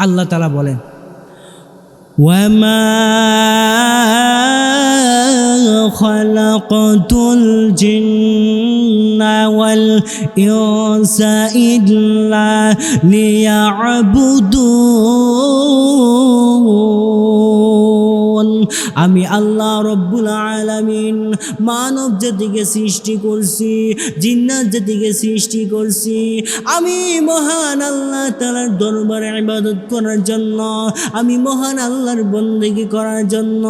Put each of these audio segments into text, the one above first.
আল্লাহ তালা বলেন وما خلقت الجن والإنس إلا ليعبدون আমি আল্লাহ রব্বুল আলামিন মানব জাতিকে সৃষ্টি করছি, জিন্নাত জাতিকে সৃষ্টি করছি। আমি মহান আল্লাহ তালার দরবারে ইবাদত করার জন্য, আমি মহান আল্লাহর বন্দেগী করার জন্য।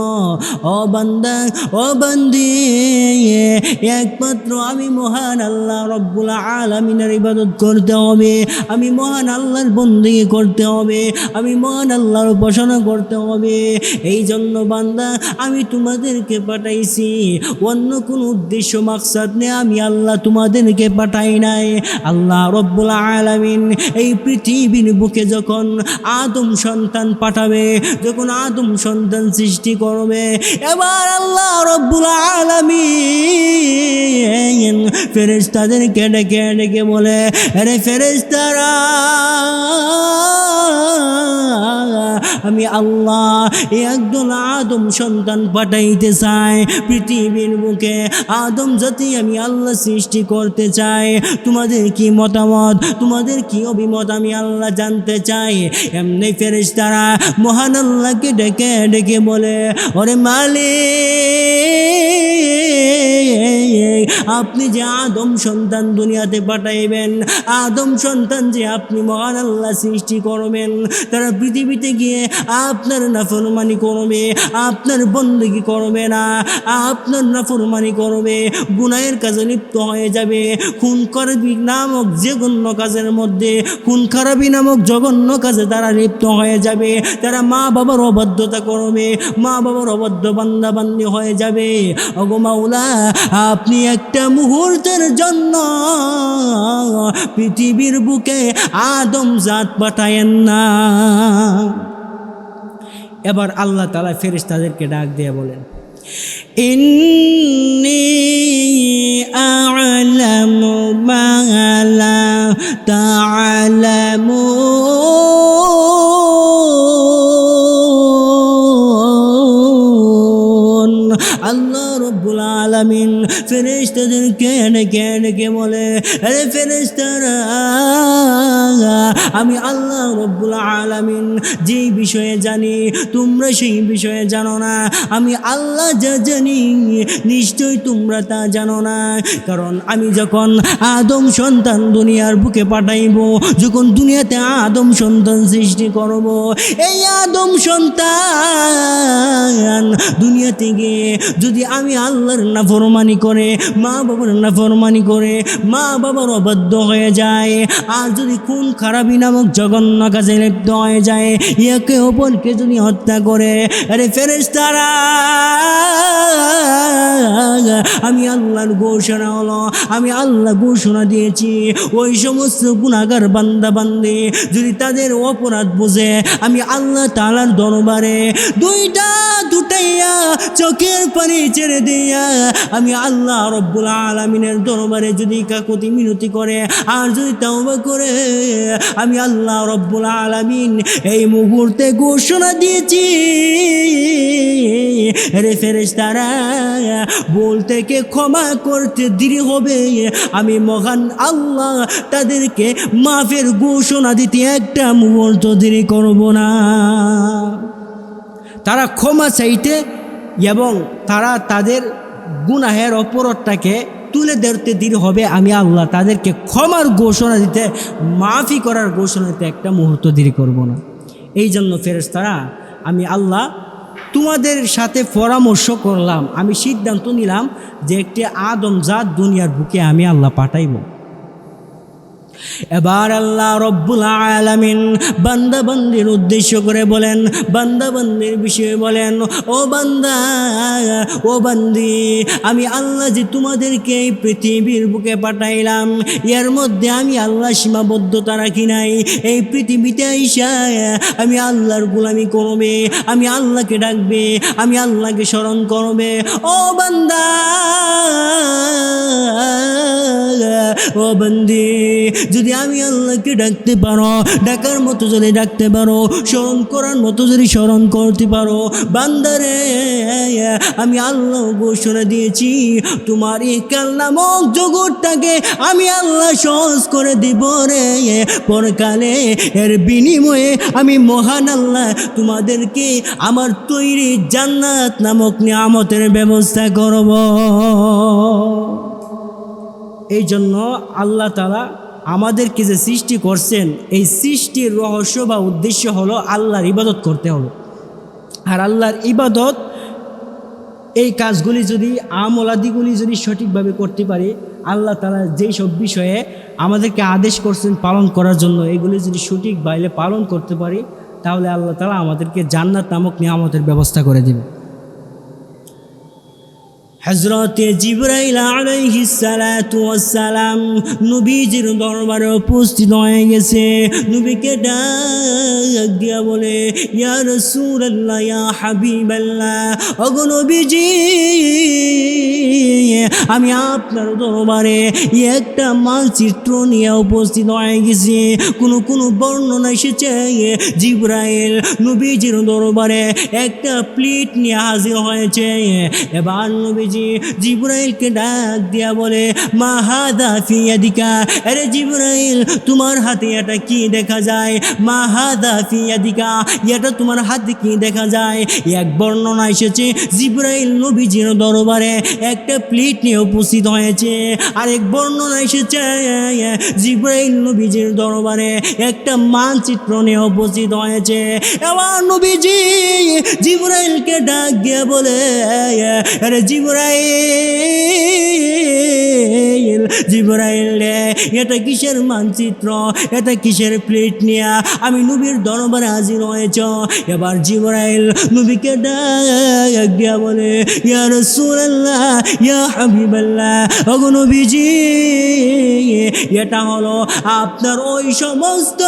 ও বান্দা, ও বান্দি, একমাত্র আমি মহান আল্লাহ রব্বুল আলমিনের ইবাদত করতে হবে, আমি মহান আল্লাহর বন্দেগী করতে হবে, আমি মহান আল্লাহর উপাসনা করতে হবে। এই জন্য বান্দা, আমি তোমাদেরকে পাঠাইছি। অন্য কোনো উদ্দেশ্য, মাকসাদ নেই, আমি আল্লাহ তোমাদেরকে পাঠাই নাই। আল্লাহ রব্বুল আলামিন এই পৃথিবীর বুকে যখন আদম সন্তান পাঠাবে, যখন আদম সন্তান সৃষ্টি করবে, এবার আল্লাহ রব্বুল আলামিন ফেরেশতাদেরকে ডেকে ডেকে বলে, আরে ফেরেশতারা, আমি আল্লাহ একজন আদম সন্তান পাঠাইতে চাই পৃথিবীর বুকে আদম জাতি আমি আল্লাহ সৃষ্টি করতে চাই। তোমাদের কি মতামত? তোমাদের কি অভিমত? আমি আল্লাহ জানতে চাই। এমনি ফেরেস তারা মহান আল্লাহকে ডেকে ডেকে বলে, ওরে মালিক আপনি যে আদম সন্তান দুনিয়াতে পাঠাইবেন, আদম সন্তান যে আপনি মহান আল্লাহ সৃষ্টি করবেন, তারা পৃথিবীতে গিয়ে আপনার নাফরমানি করবে, আপনার বন্দগি করবে না, আপনার নাফরমানি করবে, গুনাহের কাজে লিপ্ত হয়ে যাবে। খুন করবি নামক জঘন্য কাজের মধ্যে, খুন খারাপি নামক জঘন্য কাজে তারা লিপ্ত হয়ে যাবে, তারা মা বাবার অবাধ্যতা করবে মা বাবার অবাধ্য বান্দা বান্দি হয়ে যাবে। অগো মাওলা আপনি একটা মুহূর্তের জন্য পৃথিবীর বুকে আদম জাত পাঠায়েন না। এবার আল্লাহ তালা ফেরিস তাদেরকে ডাক দিয়ে বলেন আ'লামু মা লা তা'লামুন। আলামিন ফেরেশতাদেরকে ডেকে ডেকে বলে আরে ফেরেশতারা, আমি আল্লাহ রব্বুল আলামিন, যেই বিষয়ে জানি, তোমরা সেই বিষয়ে জানো না। আমি আল্লাহ যা জানি নিশ্চয়ই তোমরা তা জানো না। কারণ আমি যখন আদম সন্তান দুনিয়ার বুকে পাঠাইব, যখন দুনিয়াতে আদম সন্তান সৃষ্টি করব, এই আদম সন্তান দুনিয়াতে গিয়ে যদি আমি আল্লাহর নাফরমানি করে, মা বাবার নাফরমানি করে, মা বাবার অবাধ্য হয়ে যায়। আর যদি খুন খারাপি নামক জঘন্য কাজে লিপ্ত হয়ে যায়, একে অপরকে যদি হত্যা করে, আরে ফেরেশতারা, আমি আল্লাহর ঘোষণা হলো, আমি আল্লাহ ঘোষণা দিয়েছি। ওই সমস্ত গুণাগার বান্দা বান্দি, যদি তাদের অপরাধ বোঝে, আমি আল্লাহ তালার দরবারে দুইটা দুটাইয়া চোখের পানি ছেড়ে দিয়া আমি আল্লাহ রব্বুল আলমিনের দরবারে যদি কাকুতি মিনতি করে আর যদি তাওবা করে, আমি আল্লাহ রব্বুল আলমিন এই মুহূর্তে ঘোষণা দিয়েছি। রে ফেরেশতারা বলতে কে ক্ষমা করতে দেরি হবে। আমি মহান আল্লাহ তাদেরকে মাফের ঘোষণা দিতে একটা মুহূর্ত দেরি করব না। তারা ক্ষমা চাইতে এবং তারা তাদের গুনাহের অপরাধটাকে তুলে ধরতে দেরি হবে, আমি আল্লাহ তাদেরকে ক্ষমার ঘোষণা দিতে, মাফি করার ঘোষণা দিতে একটা মুহূর্ত দেরি করব না। এই জন্য ফেরেশতারা, আমি আল্লাহ তোমাদের সাথে পরামর্শ করলাম, আমি সিদ্ধান্ত নিলাম যে একটি আদম জাত দুনিয়ার বুকে আমি আল্লাহ পাঠাইব। এবার আল্লাহ রব্বুল আলামিন বান্দা বান্দির উদ্দেশ্য করে বলেন বান্দা বান্দির বিষয়ে বলেন, ও বান্দা ও বান্দি, আমি আল্লাহ যে তোমাদেরকে এই পৃথিবীর বুকে পাঠাইলাম, এর মধ্যে আমি আল্লাহ সীমাবদ্ধতা রাখি নাই। এই পৃথিবীতে আইসা আমি আল্লাহর গুলামি করবে, আমি আল্লাহকে ডাকবে, আমি আল্লাহকে স্মরণ করবে। ও বান্দা, ও বন্দি, যদি আমি আল্লাহকে ডাকতে পারো, ডাকার মতো যদি ডাকতে পারো, স্মরণ করার মতো যদি স্মরণ করতে পারো, বান্দারে, আমি আল্লাহ ঘোষণা দিয়েছি, তোমার এই কাল নামক জগৎটাকে আমি আল্লাহ সহজ করে দিব রে। পরকালে এর বিনিময়ে আমি মহান আল্লাহ তোমাদেরকে আমার তৈরি জান্নাত নামক নিয়ামতের ব্যবস্থা করব। এই জন্য আল্লাহ তালা আমাদেরকে যে সৃষ্টি করছেন, এই সৃষ্টির রহস্য বা উদ্দেশ্য হলো আল্লাহর ইবাদত করতে হবে। আর আল্লাহর ইবাদত এই কাজগুলি যদি আমলাদিগুলি যদি সঠিকভাবে করতে পারি, আল্লাহ তালা যেই সব বিষয়ে আমাদেরকে আদেশ করছেন পালন করার জন্য, এগুলি যদি সঠিক বাইলে পালন করতে পারি, তাহলে আল্লাহ তালা আমাদেরকে জান্নাত নামক নিয়ামতের ব্যবস্থা করে দেবে। হজরতে জিব্রাইল আলাইহিস সালাতু ওয়াসসালাম নবীজির দরবারে উপস্থিত হয়ে গেছে। নবীকে ডাক দিয়া বলে, ইয়া রাসূলুল্লাহ, ইয়া হাবিবাল্লাহ, ওগো নবীজি, আমি আপনার দরবারে একটা মানচিত্র নিয়ে উপস্থিত হয়ে গেছি। কোনো কোনো বর্ণনা এসেছে জিব্রাইল নবীজির দরবারে একটা প্লেট নিয়ে হাজির হয়েছে। এবার নবীজি জিব্রাইলকে ডাক দিয়া বলে, মা হাদা ফিয়াদিকা? আরে জিব্রাইল, তোমার হাতে এটা কি দেখা যায়? মা হাদা ফিয়াদিকা, এটা তোমার হাতে কি দেখা যায়? এক বর্ণনা এসেছে জিব্রাইল নবীজির দরবারে, একটা প্লেট নিয়ে উপস্থিত হয়েছে। আরেক বর্ণনা এসেছে জিব্রাইল নবীজির দরবারে, একটা মানচিত্র নিয়ে উপস্থিত হয়েছে। এবার নবীজি জিব্রাইলকে ডাক দিয়ে বলে, আরে জিব্রাইল জিব্রাইল রে, এটা কিসের মানচিত্র? এটা কিসের প্লেট নিয়ে? আমি নবীর দরবারে হাজির হয়েছ। এবার জিব্রাইল নবীকে ডাক দিয়া বলে, ইয়া রাসূলুল্লাহ, ইয়া হাবিবাল্লাহ, ওগো নবীজি, এটা হলো আপনার ওই সমস্ত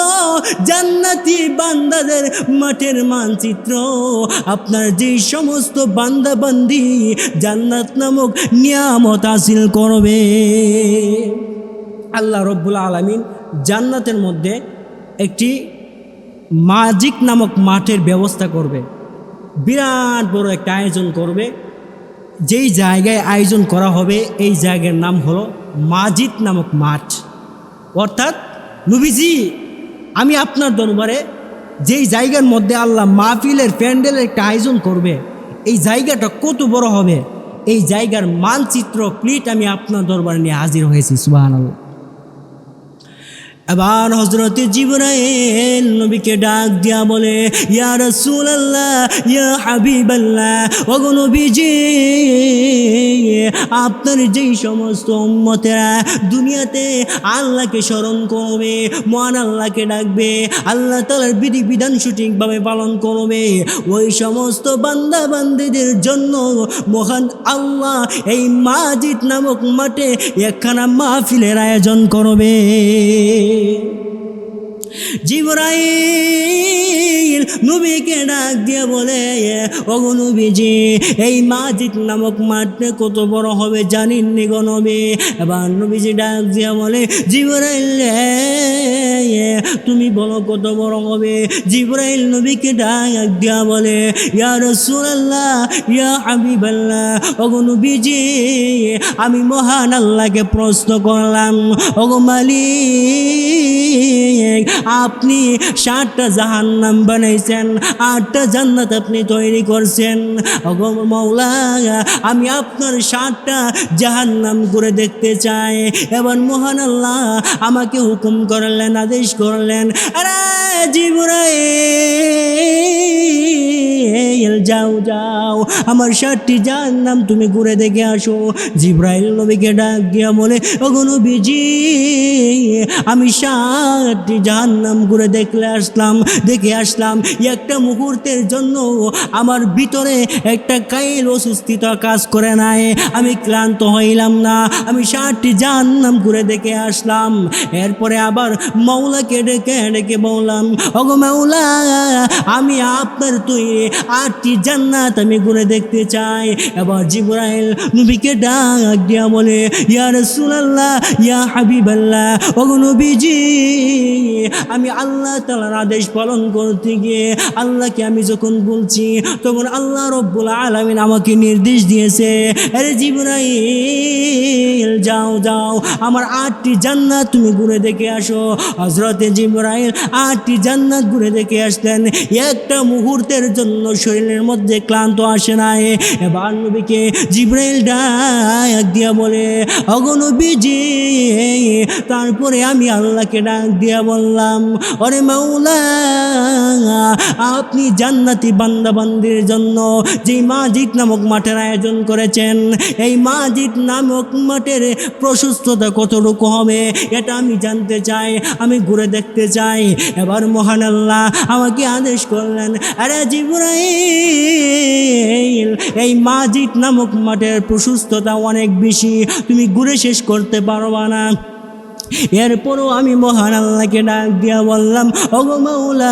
জান্নাতি বান্দাদের মাঠের মানচিত্র। আপনার যে সমস্ত বান্দা বান্দি জান্নাত নামক নিয়ামত হাসিল করবে। আল্লাহ রব্বুল আলমিন জান্নাতের মধ্যে একটি মাজিক নামক মাঠের ব্যবস্থা করবে। বিরাট বড় একটা আয়োজন করবে। যেই জায়গায় আয়োজন করা হবে, এই জায়গার নাম হলো মাজিদ নামক মাঠ। অর্থাৎ, নবীজি, আমি আপনার দরবারে যেই জায়গার মধ্যে আল্লাহ মাহফিলের প্যান্ডেলের একটা আয়োজন করবে, এই জায়গাটা কত বড় হবে? এই জায়গার মানচিত্র প্লিট আমি আপনার দরবার নিয়ে হাজির হয়েছি সুবাহ এবার হজরত জিবরাইল নবীকে ডাক দিয়া বলে, ইয়া রাসূলুল্লাহ, ইয়া হাবিবাল্লাহ, ওগো নবীজি, আপনার যেই সমস্ত উম্মতেরা দুনিয়াতে আল্লাহকে স্মরণ করবে, মহান আল্লাহকে ডাকবে, আল্লাহ তালার বিধি বিধান সঠিকভাবে পালন করবে, ওই সমস্ত বান্দা বান্দিদের জন্য মহান আল্লাহ এই মাজিদ নামক মাঠে একখানা মাহফিলের আয়োজন করবে। জিবরাইল নবীকে ডাক দিয়ে বলে ওগো নবীজি, এই মাজিদ নামক মাঠে কত বড় হবে জানিন নি গো নবী? এবার নবীজি ডাক দিয়ে বলে, জিবরাইল তুমি বলো কত বড় হবে? জিবরাইল নবীকে ডাক দিয়া বলে, ইয়া রাসূলুল্লাহ, ইয়া হাবিবাল্লাহ, ওগো নবীজি, আমি মহান আল্লাহকে প্রশ্ন করলাম, ওগো মালিক, আপনি ষাটটা জাহান্নাম বানাইছেন আটটা জান্নাত আপনি তৈরি করছেন। মৌলা, আমি আপনার ষাটটা জাহান্নাম করে দেখতে চাই। এবার মহান আল্লাহ আমাকে হুকুম করলেন, আদেশ করলেন, আরে জিবরাইল, যাও যাও, আমার ষাটটি জাহান্নাম তুমি ঘুরে দেখে আসো। জিব্রাইল নবীকে ডাক দিয়া বলে, ওগো বিজি আমি ষাটটি জাহান্নাম ঘুরে দেখলে আসলাম, দেখে আসলাম একটা মুহূর্তের জন্য আমার ভিতরে একটা কাইল অসুস্থতা কাজ করে নাই। আমি ক্লান্ত হইলাম না, আমি ষাটটি জাহান্নাম ঘুরে দেখে আসলাম। এরপরে আবার মৌলাকে ডেকে ডেকে বললাম, ওগো মৌলা, আমি আপনার তুই আটটি জান্নাত আমি ঘুরে দেখতে চাই। এবার জিব্রাইল নবীকে ডাক দিয়া বলে ইয়ার সুলাল্লাহ ইয়া হাবিবাল্লাহ, ওগো নবীজি, আমি আল্লাহ তাআলার আদেশ পালন করতে গিয়ে আল্লাহকে আমি যখন বলছি, তখন আল্লাহ রব্বুল আলামিন আমাকে নির্দেশ দিয়েছে আরে জিব্রাইল, যাও যাও, আমার আটটি জান্নাত তুমি ঘুরে দেখে আসো। হজরতে জিবরাইল আটটি জান্নাত ঘুরে দেখে আসতেন একটা মুহূর্তের জন্য শরীরের মধ্যে ক্লান্ত আসে নাই। এবার নবীকে জিব্রাইল ডাক দিয়া বলে অগনবীজি তারপরে আমি আল্লাহকে ডাক দিয়া বললাম অরে মাওলা আপনি জান্নাতি বান্দাবান্দির জন্য যে মাজিদ নামক মাঠের আয়োজন করেছেন, এই মাজিদ নামক মাঠের প্রশস্ততা কতটুকু হবে, এটা আমি জানতে চাই, আমি ঘুরে দেখতে চাই। এবার মহান আল্লাহ আমাকে আদেশ করলেন, আরে জিব্রাইল, এই মাজিদ নামক মাঠের প্রশস্ততা অনেক বেশি, তুমি ঘুরে শেষ করতে পারবা না। এরপরও আমি মহান আল্লাহকে ডাক দিয়া বললাম, ওগো মাওলা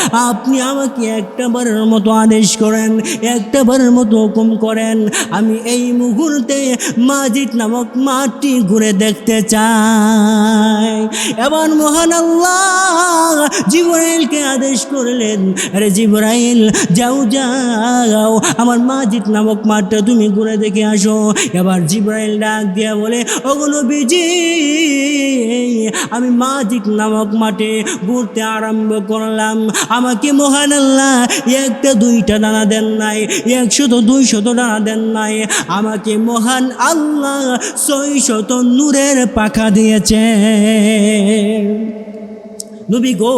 আপনি আমাকে একটা বারের মতো আদেশ করেন, একটা বারের মতো হুকুম করেন। আমি এই মুহূর্তে মাজিদ নামক মাটি ঘুরে দেখতে চাই। এবার মহান আল্লাহ জিবরাইলকে আদেশ করলেন, আরে জিবরাইল, যাও যাও, আমার মাজিদ নামক মাঠটা তুমি ঘুরে দেখে আসো। এবার জিবরাইল ডাক দিয়া বলে ওগুলো বিজি আমি মাজিদ নামক মাঠে ঘুরতে আরম্ভ করলাম। আমাকে মহান আল্লাহ, একটা দুইটা ডানা দেন নাই একশত দুইশত ডানা দেন নাই। আমাকে মহান আল্লাহ ছয় শত নূরের পাখা দিয়েছে নবী গো,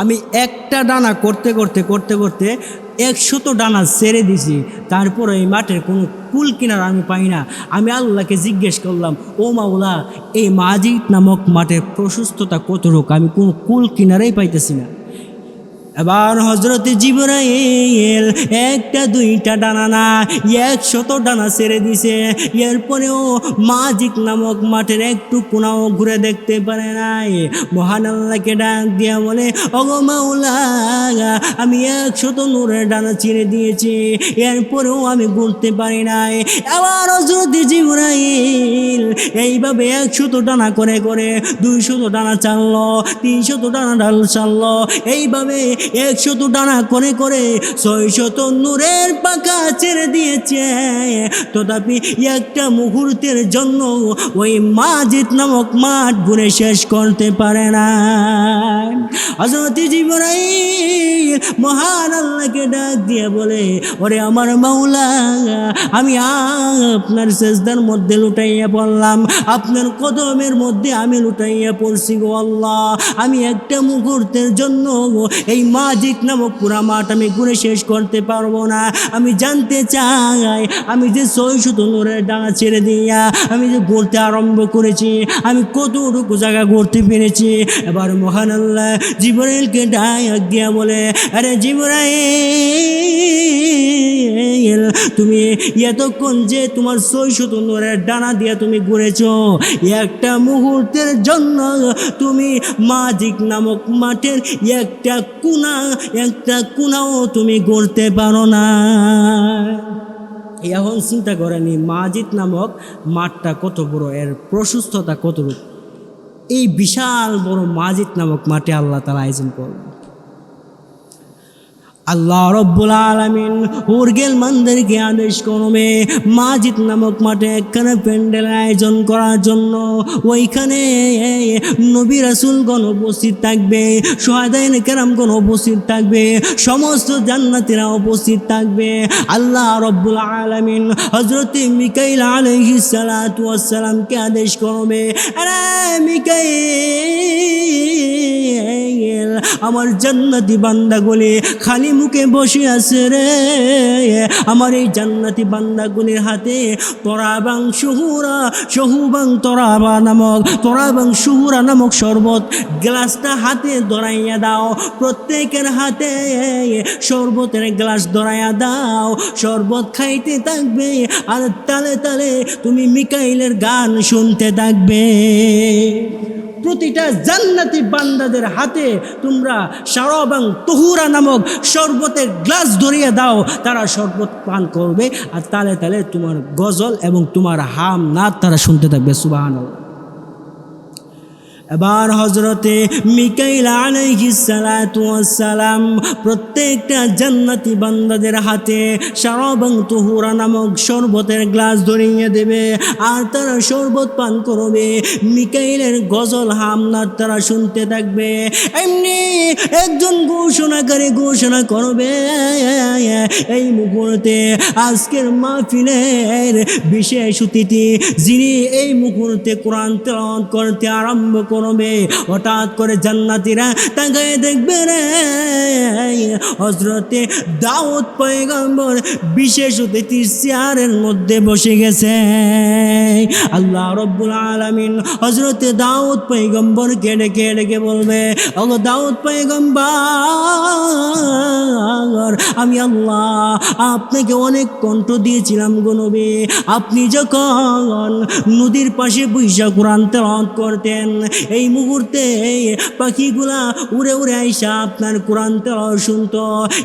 আমি একটা ডানা করতে করতে করতে করতে একশত ডানা ছেড়ে দিছি। তারপর এই মাঠের কোনো কুল কিনার আমি পাই না। আমি আল্লাহকে জিজ্ঞেস করলাম, ও মাওলা, এই মাজিদ নামক মাঠের প্রশস্ততা কতটুকু? আমি কোনো কুল কিনারেই পাইতেছি না। এবার হজরতে জিবরাইল একটা, দুইটা ডানা না, একশত ডানা ছেড়ে দিছে। এরপরেও মাজিক নামক মাঠের একটু কোনাও ঘুরে দেখতে পারে নাই। মহান আল্লাহকে ডাক দিয়া বলে অগো মাওলা, আমি একশত নূরের ডানা ছিঁড়ে দিয়েছি, এরপরেও আমি ঘুরতে পারি নাই। আবার হজরতে জিবরাইল এইভাবে একশত ডানা করে করে দুইশত ডানা চাললো, তিনশত ডানা ডাল চাললো। এইভাবে একশত ডানা করে করে ছয়শত নূরের পাকা ছেড়ে দিয়েছে। তথাপি একটা মুহূর্তের জন্য ওই মাজিদ নামক মাঠ ঘুরে শেষ করতে পারে না। হজরতি জীবনাই মহান আল্লাহকে ডাক দিয়ে বলে, ওরে আমার মাওলা, আমি আপনার শেষদার মধ্যে লুটাইয়া পড়লাম। আপনার কদমের মধ্যে আমি লুটাইয়া পড়ছি গো আল্লাহ। আমি একটা মুহূর্তের জন্য এই মাজিক নামক পুরা মাঠ আমি ঘুরে শেষ করতে পারব না। আমি জানতে চাই, আমি যে ছয়শত নূরের ডানা ছেড়ে দিয়া আমি যে ঘুরতে আরম্ভ করেছি, আমি কতটুকু জায়গা ঘুরতে পেরেছি? এবার মহান আল্লাহ জিবরাইলকে ডাক দিয়া বলে, আরে জিবরাইল, তুমি এতক্ষণ যে তোমার ছয়শত নূরের ডানা দিয়া তুমি ঘুরেছ, একটা মুহূর্তের জন্য তুমি মাজিক নামক মাঠের একটা কুনা একটা কুনাও তুমি গড়তে পারো না। এখন চিন্তা করেনি মাজিদ নামক মাঠটা কত বড়, এর প্রশস্ততা কত এই বিশাল বড় মাজিদ নামক মাঠে আল্লাহ তালা আয়োজন করবে আল্লাহ রব্বুল আলমিন উর্গেল মানদেরকে আদেশ করবে, মাজিদ নামক মাঠে একখানে প্যান্ডেল আয়োজন করার জন্য। ওইখানে নবী রাসুলগণ উপস্থিত থাকবে সোহাদাইন কেরামগণ উপস্থিত থাকবে, সমস্ত জান্নাতিরা উপস্থিত থাকবে। আল্লাহ রব্বুল আলমিন হজরত মিকাইল আলহি সালাতামকে আদেশ করবে মিকাইল, আমার জান্নাতি বান্দাগুলি খালি মুখে বসে আছে রে। আমার এই জান্নাতি বান্দাগুলির হাতে তরাবাং শুহুরা শহুবাং তরাবা নামক, তরাবাং শুহুরা নামক শরবত গ্লাসটা হাতে ধরাইয়া দাও। প্রত্যেকের হাতে শরবতের গ্লাস ধরাইয়া দাও। শরবত খাইতে থাকবে আর তালে তালে তুমি মিকাইলের গান শুনতে থাকবে। প্রতিটা জান্নাতি বান্দাদের হাতে তোমরা সারবাং তহুরা নামক শরবতের গ্লাস ধরিয়ে দাও, তারা শরবত পান করবে। আর তালে তালে তোমার গজল এবং তোমার হাম না তারা শুনতে থাকবে সুবাহান এবার হজরতে মিকাইল সালাম প্রত্যেকটা জান্নাতি বান্দাদের হাতে সারবাং তুহুরা নামক শরবতের গ্লাস ধরিয়ে দেবে আর তারা শরবত পান করবে। মিকাইলের গজল হামনার তারা শুনতে থাকবে। এমনি একজন ঘোষণাকারী ঘোষণা করবে, এই মুহূর্তে আজকের মাহফিলের বিশেষ অতিথি যিনি এই মুহূর্তে কোরআন তেলাওয়াত করতে আরম্ভ করবে হঠাৎ করে জান্নাতিরা তাকায় দেখবে রে। হজরতে দাউদ পয়গম্বর বিশেষ অতিথির চেয়ারের মধ্যে বসে গেছে। আল্লাহ রব্বুল আলামিন হজরতে দাউদ পয়গম্বর কেড়ে কেড়ে বলবে, ওগো দাউদ পয়গম্বর, আমি আল্লাহ আপনাকে অনেক কণ্ঠ দিয়েছিলাম গো নবী। আপনি যখন নদীর পাশে বৈশা কোরআন তেলাওয়াত করতেন এই মুহূর্তে পাখিগুলা উড়ে উড়ে আইসা আপনার কোরআন তেলাওয়াত শুনত।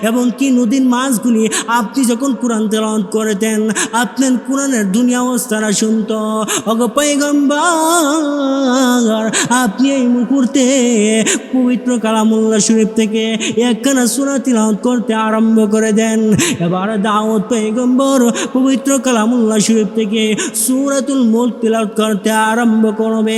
এবং কি নদীর মাছগুলি আপনি যখন কোরআন তেলাওয়াত করতেন, আপনার কোরআনের দুনিয়া অবস্থারা শুনতো। অগো আপনি এই মুহূর্তে পবিত্র কালামুল্লাহ শরীফ থেকে একখানা সুরা তিলাওয়াত করতে আরম্ভ করে দেন। এবার দাওয়াত পয়গম্বর পবিত্র কালামুল্লাহ শরীফ থেকে সুরাতুল মুল্ক তিলাওয়াত করতে আরম্ভ করবে।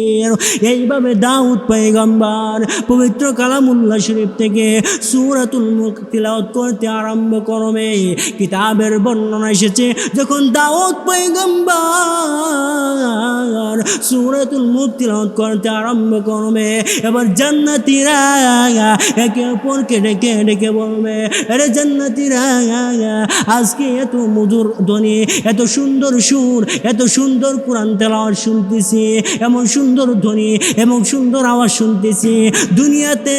কাদির এইভাবে দাউদ পয়গম্বর পবিত্র কালামুল্লাহ শরীফ থেকে সুরাতুল মুখ তিলাওয়াত করতে আরম্ভ করবে। কিতাবের বর্ণনা এসেছে, যখন দাউদ পয়গম্বর সুরাতুল মুখ তিলাওয়াত করতে আরম্ভ করবে, এবার জান্নাতীরা একে অপরকে ডেকে ডেকে বলবে, আরে জান্নাতীরা, আজকে এত মধুর ধ্বনি, এত সুন্দর সুর, এত সুন্দর কোরআন তেলাওয়াত শুনতেছি, এমন সুন্দর ধ্বনি এবং সুন্দর আওয়াজ শুনতেছি। দুনিয়াতে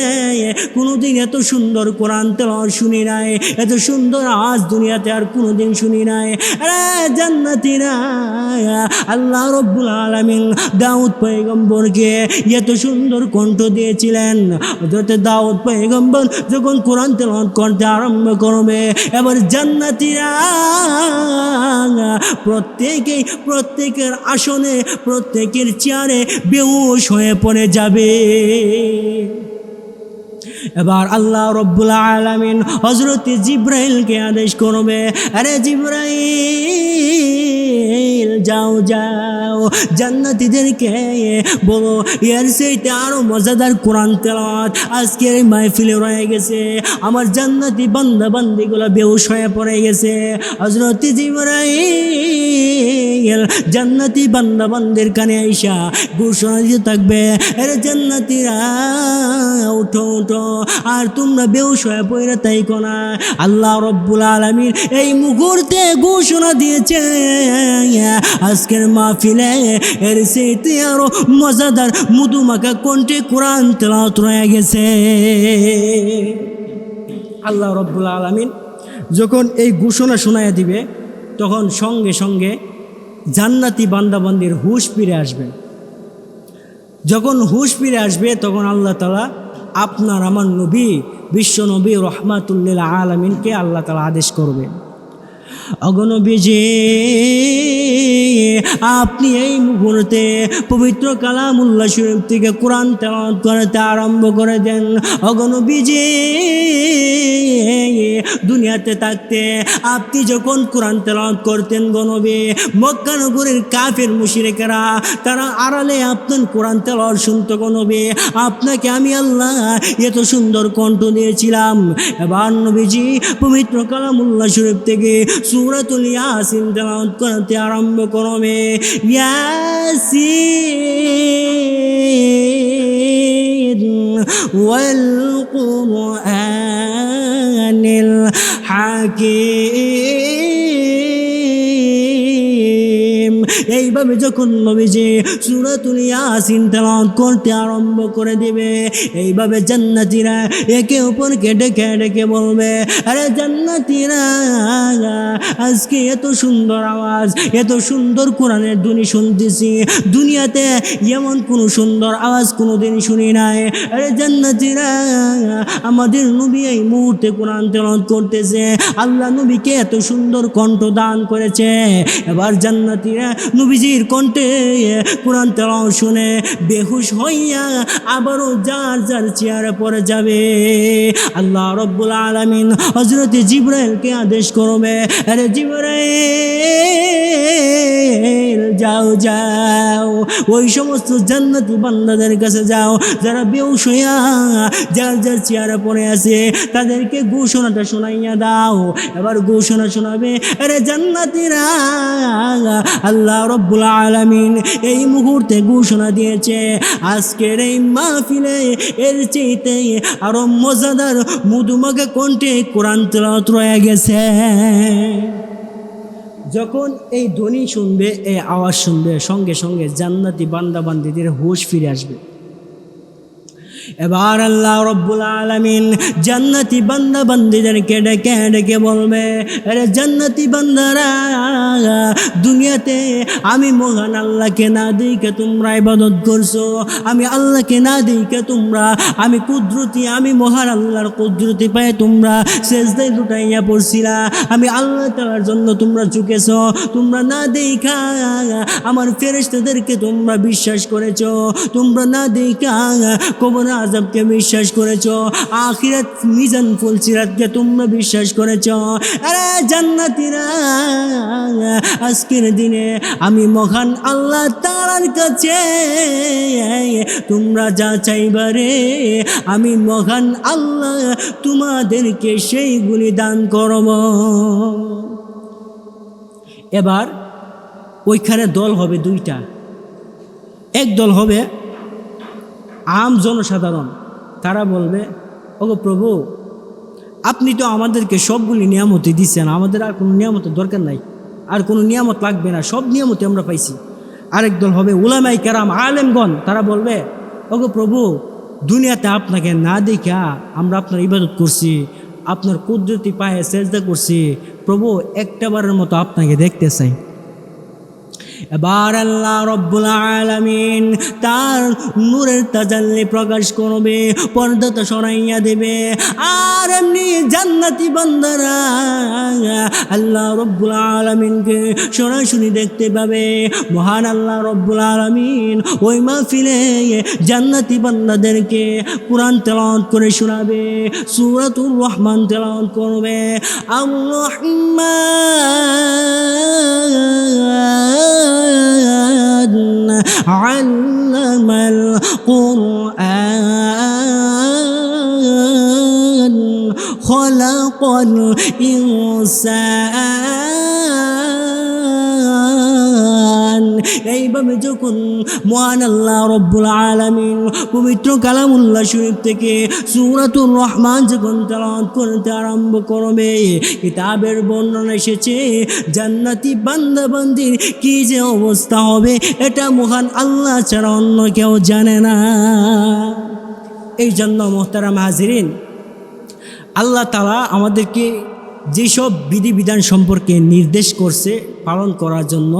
কোনোদিন এত সুন্দর কোরআন তেলাওয়াত শুনি নাই, এত সুন্দর আওয়াজ দুনিয়াতে আর কোনোদিন শুনি নাই। জান্নাতীরা আল্লাহ রব্বুল আলামিন দাউদ পয়গম্বরকে এত সুন্দর কণ্ঠ দিয়েছিলেন। দাউদ পয়গম্বর যখন কোরআন তেলাওয়াত করতে আরম্ভ করবে, এবার জান্নাতীরা প্রত্যেকেই প্রত্যেকের আসনে, প্রত্যেকের চেয়ারে বেহুশ হয়ে পড়ে যাবে। এবার আল্লাহ রব্বুল আলমিন হজরত জিব্রাইলকে আদেশ করবে আরে জিব্রাইল! যাও যাও। জান্নাতীদেরকে বলো, এর সেইতে আরও মজাদার কোরআন তেলাওয়াত আজকের মাহফিলে রয়ে গেছে। আমার জান্নাতি বান্দা বান্দিগুলো বেহুশ হয়ে পড়ে গেছে। হজরত জিব্রাইল জান্নাতি বান্দা বান্দের কানে আইসা ঘোষণা দিতে থাকবে, এরে জান্নাতিরা, উঠো উঠো। আর তোমরা বেউস হয়ে পড়ে তাই কোনা আল্লাহ রব্বুল আলমীর এই মুহূর্তে ঘোষণা দিয়েছে আজকের মাহফিলে এর সেইতে আরও মজাদার মধুমাখা কণ্ঠে কোরআন তেলাওয়াত রয়ে গেছে? আল্লাহ রব্বুল আলমিন যখন এই ঘোষণা শোনায় দিবে, তখন সঙ্গে সঙ্গে জান্নাতি বান্দাবান্দির হুশ ফিরে আসবে। যখন হুশ ফিরে আসবে, তখন আল্লাহ তালা আপনার আমার নবী, বিশ্ব নবী রহমাতুল্লিল আলমিনকে আল্লাহ তালা আদেশ করবে। অগনবীজি আপনি এই মুহূর্তে পবিত্র কালামুল্লাহ শরীফ থেকে কোরআন তেলাওয়াত করতে আরম্ভ করে দেন। অগনবীজি দুনিয়াতে থাকতে আপনি যখন কোরআন তেলাওয়াত করতেন গণবে মক্কানগরের কাফের মুশরিকেরা, তারা আড়ালে আপনার কোরআন তেলাওয়াত শুনতো গণবে আপনাকে আমি আল্লাহ এত সুন্দর কণ্ঠ দিয়েছিলাম। এবার নবীজি পবিত্র কালামুল্লাহ শরীফ থেকে সুরাতুল ইয়াসিন তেলাওয়াত করতে আরম্ভ করবে ইয়াসিন ওয়াল কুরআনিল হাকিম এইভাবে যখন নবীজি সুরাতুল ইয়াসিন তেলাওয়াত করতে আরম্ভ করে দিবে, এইভাবে জান্নাতীরা একে অপরকে ডেকে ডেকে বলবে, আরে জান্নাতীরা, আজকে এত সুন্দর আওয়াজ, এত সুন্দর কোরআনের ধ্বনি শুনতেছি। দুনিয়াতে এমন কোনো সুন্দর আওয়াজ কোনোদিন শুনি নাই। আরে জান্নাতীরা, আমাদের নবী এই মুহূর্তে কোরআন তেলাওয়াত করতেছে। আল্লাহ নবীকে এত সুন্দর কণ্ঠ দান করেছে। এবার জান্নাতীরা নবীজির কণ্ঠে কোরআন তেলাও শুনে বেহুশ হইয়া আবারও যার যার চেয়ারে পরে যাবে। আল্লাহ রব্বুল আলমিন হজরত জিব্রাইলকে আদেশ করবে, আরে জিব্রাইল! যাও যাও। ওই সমস্ত জান্নাতি বান্দাদের কাছে যাও, যারা বেউস হইয়া যার যার চেয়ারে পড়ে আছে, তাদেরকে ঘোষণাটা শোনাইয়া দাও। এবার ঘোষণা শোনাবে, আরে জান্নাতিরা, আল্লাহ রব্বুল আলামিন এই মুহূর্তে ঘোষণা দিয়েছে, আজকের এই মাহফিলে এর চেয়েতে আরও মজাদার মধুমাখা কণ্ঠে কোরআন তেলাওয়াত রয়ে গেছে। যখন এই ধ্বনি শুনবে এই আওয়াজ শুনবে সঙ্গে সঙ্গে জান্নাতি বান্দাবান্দিদের হুঁশ ফিরে আসবে। এবার আল্লাহ রব্বুল আলমিন জান্নাতি বান্দা বান্দিদেরকে ডেকে ডেকে বলবে, আরে জান্নাতি বান্দারা, দুনিয়াতে আমি মহান আল্লাহকে না দিকে তোমরা ইবাদত করছ, আমি আল্লাহকে না দিকে তোমরা, আমি কুদরতি, আমি মহান আল্লাহর কুদরতি পায়ে তোমরা শেষদাই লুটাইয়া পড়ছিলা, আমি আল্লাহ তালার জন্য তোমরা চুকেছ তোমরা না দেখা আমার ফেরেস্তাদেরকে তোমরা বিশ্বাস করেছ, তোমরা না দেখা কবর আজবকে বিশ্বাস করেছ, আখিরাত মিজান ফুলসিরাতকে তোমরা বিশ্বাস করেছ। আরে জান্নাতিরা, আজকের দিনে আমি মহান আল্লাহ তালার কাছে, তোমরা যা চাইবারে আমি মহান আল্লাহ তোমাদেরকে সেইগুলি দান করব। এবার ওইখানে দল হবে দুইটা। এক দল হবে আম জনসাধারণ, তারা বলবে, ওগো প্রভু, আপনি তো আমাদেরকে সবগুলি নিয়ামতই দিচ্ছেন আমাদের আর কোনো নিয়ামতের দরকার নাই, আর কোনো নিয়ামত লাগবে না, সব নিয়ামতই আমরা পাইছি। আরেক দল হবে উলামাই কেরাম, আলেমগণ, তারা বলবে, ওগো প্রভু, দুনিয়াতে আপনাকে না দেখা আমরা আপনার ইবাদত করছি, আপনার কুদরতি পায়ে সেজদা করছি, প্রভু, একটাবারের মতো আপনাকে দেখতে চাই। এবার আল্লাহ রব্বুল আলমিন তার নূরের তাজাল্লি প্রকাশ করবে পর্দাটা সরাইয়া দেবে। আর এমনি জান্নাতি বন্দারা আল্লাহ রব্বুল আলমিনকে সরাসরি দেখতে পাবে। মহান আল্লাহ রব্বুল আলমিন ওই মাহফিলে জান্নাতি বান্দাদেরকে কোরআন তেল করে শোনাবে, সুরাতুর রহমান তেল করবে। আল্লাহ রহমান علم القرآن خلق الإنسان এইভাবে যখন মহান আল্লাহ রব্বুল আলামিন পবিত্র কালামুল্লাহ শরীফ থেকে সুরাতুর রহমান যখন তেলাওয়াত করতে আরম্ভ করবে, কিতাবের বর্ণনা এসেছে, জান্নাতি বান্দা বান্দির কি যে অবস্থা হবে এটা মহান আল্লাহ ছাড়া অন্য কেউ জানে না। এই জন্য মোহতারাম হাজিরিন, আল্লাহ তালা আমাদেরকে যেসব বিধিবিধান সম্পর্কে নির্দেশ করছে পালন করার জন্য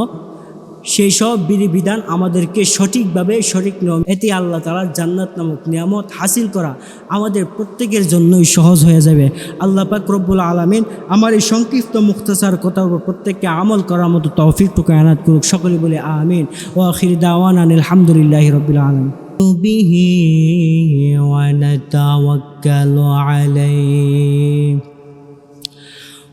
সেই সব বিধিবিধান আমাদেরকে সঠিকভাবে সঠিক নিয়ম এতে আল্লাহ তালার জান্নাত নামক নিয়ামত হাসিল করা আমাদের প্রত্যেকের জন্যই সহজ হয়ে যাবে আল্লাহ পাক রব্বুল আলমিন আমার এই সংক্ষিপ্ত মুক্তাসার কথার উপর প্রত্যেককে আমল করার মতো তৌফিকটুকু আনাত করুক সকলে বলে আমিন ও আখির দাওয়ান আলহামদুলিল্লাহ রবিল আলম به ونتوكل عليه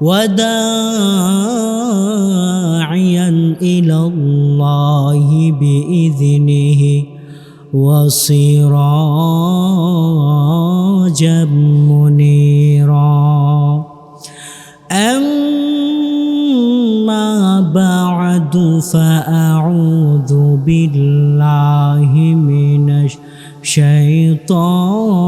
وداعيا إلى الله بإذنه وسراجا منيرا. أما بعد فأعوذ بالله من الشيطان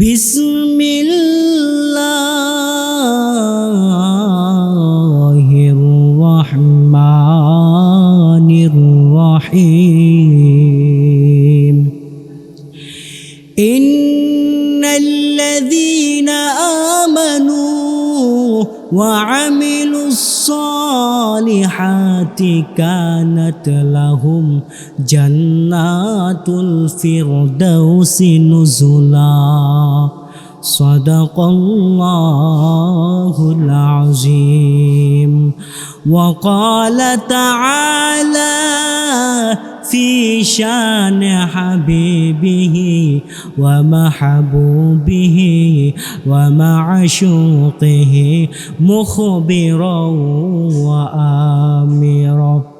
بسم الله الرحمن الرحيم إن الذين آمنوا وعملوا الصالحات كانت لهم جنات الفردوس نزلا. صدق الله العظيم. وقال تعالى في شان حبيبه ومحبوبه ومعشوقه مخبرا وآمرا.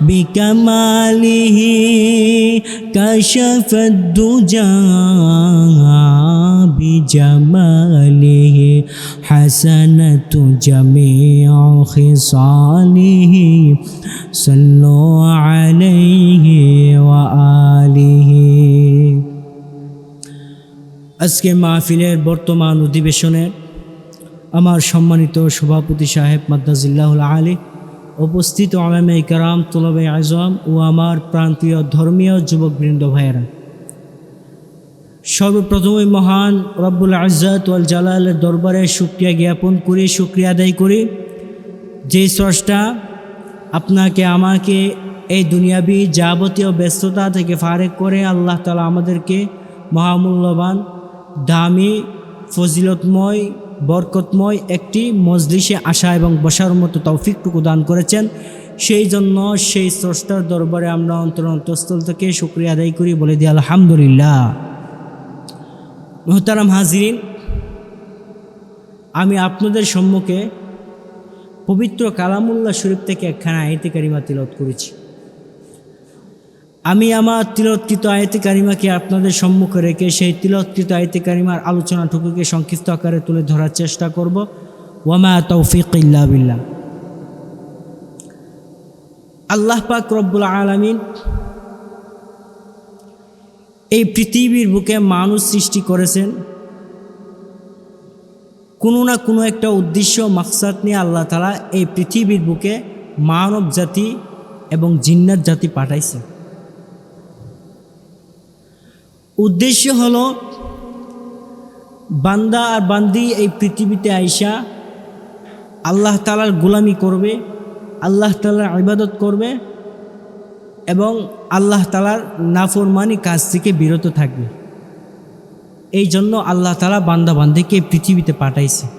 بكماله كشف الدجى بجماله حسنة جميع خصاله صلوا عليه وآله আজকে মাহফিলের বর্তমান অধিবেশনের আমার সম্মানিত সভাপতি সাহেব মাদ্দাজিল্লাহুল আলী উপস্থিত আলামে ইকারাম, তলবে আজম ও আমার প্রান্তীয় ধর্মীয় যুবকবৃন্দ ভাইয়েরা। সর্বপ্রথমে মহান রব্বুল আজাত ওয়াল জালালের দরবারে শুক্রিয়া জ্ঞাপন করি, শুক্রিয়া আদায় করি। যে স্রষ্টা আপনাকে, আমাকে এই দুনিয়াবি যাবতীয় ব্যস্ততা থেকে ফারেক করে, আল্লাহ তালা আমাদেরকে মহামূল্যবান, দামি, ফজিলতময় বরকতময় একটি মজলিসে আসা এবং বসার মতো তৌফিকটুকু দান করেছেন। সেই জন্য সেই স্রষ্টার দরবারে আমরা অন্তর অন্তঃস্থল থেকে শুক্রিয়া আদায় করি, বলে দিই আলহামদুলিল্লাহ। মোহতারাম হাজিরিন, আমি আপনাদের সম্মুখে পবিত্র কালামুল্লাহ শরীফ থেকে একখানা আয়তে কারিমা তিলত করেছি। আমি আমার তিলৎকৃত আয়তে কারিমাকে আপনাদের সম্মুখে রেখে সেই তিলৎকৃত আয়তে কারিমার আলোচনাটুকুকে সংক্ষিপ্ত আকারে তুলে ধরার চেষ্টা করব। ওয়ামা তৌফিক ইল্লা বিল্লাহ। আল্লাহ পাক রব্বুল আলমিন এই পৃথিবীর বুকে মানুষ সৃষ্টি করেছেন। কোনো না কোনো একটা উদ্দেশ্য, মাকসাদ নিয়ে আল্লাহ তালা এই পৃথিবীর বুকে মানব জাতি এবং জিন্নাত জাতি পাঠাইছে উদ্দেশ্য হল বান্দা আর বান্দি এই পৃথিবীতে আইসা আল্লাহ তালার গোলামি করবে, আল্লাহ তালার আবাদত করবে এবং আল্লাহ তালার নাফরমানি কাজ থেকে বিরত থাকবে। এই জন্য আল্লাহ তালা বান্দা বান্দিকে পৃথিবীতে পাঠাইছে।